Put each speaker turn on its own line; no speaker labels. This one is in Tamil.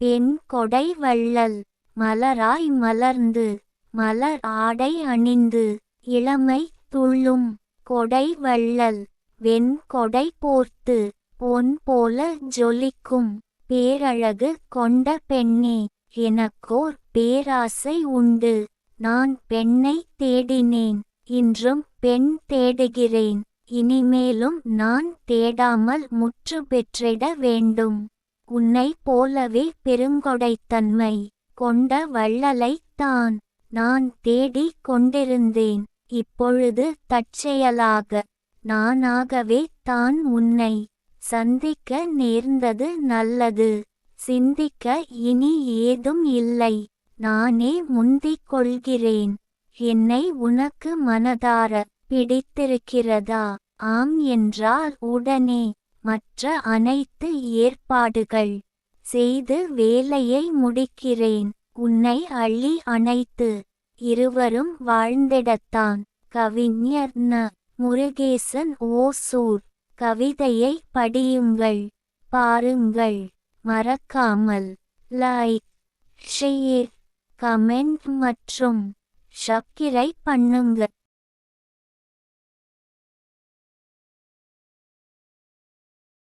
என் கொடை வள்ளல் மலராய் மலர்ந்து மலர் ஆடை அணிந்து இளமை துள்ளும் கொடை வள்ளல் வெண் கொடை போர்த்து பொன் போல ஜொலிக்கும் பேரழகு கொண்ட பெண்ணே எனக்கோர் பேராசை உண்டு. நான் பெண்ணை தேடினேன் இன்றும் பெண் தேடுகிறேன். இனிமேலும் நான் தேடாமல் முற்று பெற்றிட வேண்டும். உன்னை போலவே பெருங்கொடைத்தன்மை கொண்ட வள்ளலைத்தான் நான் தேடிக் கொண்டிருந்தேன். இப்பொழுது தற்செயலாக நானாகவே தான் உன்னை சந்திக்க நேர்ந்தது நல்லது. சிந்திக்க இனி ஏதும் இல்லை. நானே முந்திக் கொள்கிறேன். என்னை உனக்கு மனதார பிடித்திருக்கிறதா? ஆம் என்றால் உடனே. மற்ற அனைத்து ஏற்பாடுகள் செய்து வேலையை முடிக்கிறேன். உன்னை அள்ளி அணைத்து இருவரும் வாழ்ந்திடத்தான். கவிஞர் ந. முருகேசன் ஓசூர். கவிதையை படியுங்கள் பாருங்கள். மறக்காமல் லைக் ஷேர் கமெண்ட் மற்றும் சப்ஸ்கிரைப் பண்ணுங்கள்